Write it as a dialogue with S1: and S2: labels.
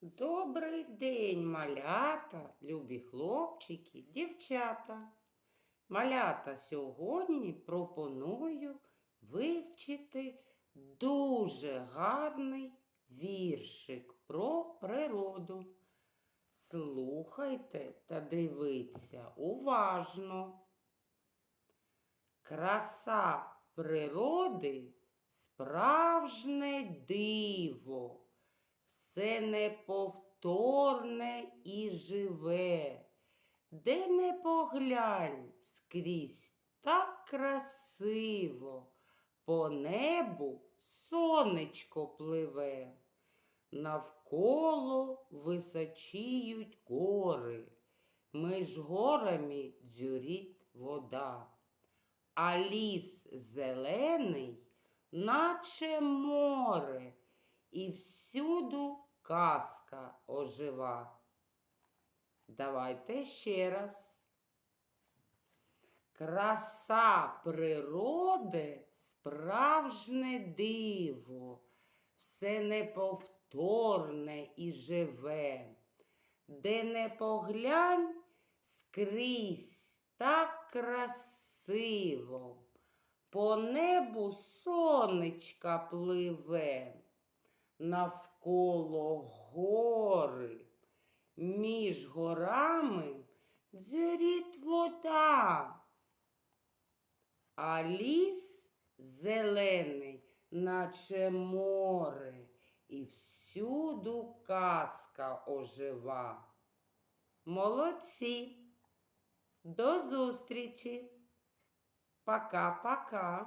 S1: Добрий день, малята, любі хлопчики, дівчата. Малята, сьогодні пропоную вивчити дуже гарний віршик про природу. Слухайте та дивіться уважно. Краса природи справжнє диво все неповторне і живе, де не поглянь скрізь так красиво, по небу сонечко пливе, навколо височіють гори, між горами дзюрить вода, а ліс зелений, наче море і всюду казка ожива. Давайте ще раз. Краса природи справжнє диво, все неповторне і живе, де не поглянь скрізь так красиво, по небу сонечка пливе навколо гори, між горами дзюрить вода, а ліс зелений, наче море, і всюду казка ожива. Молодці! До зустрічі! Пока-пока!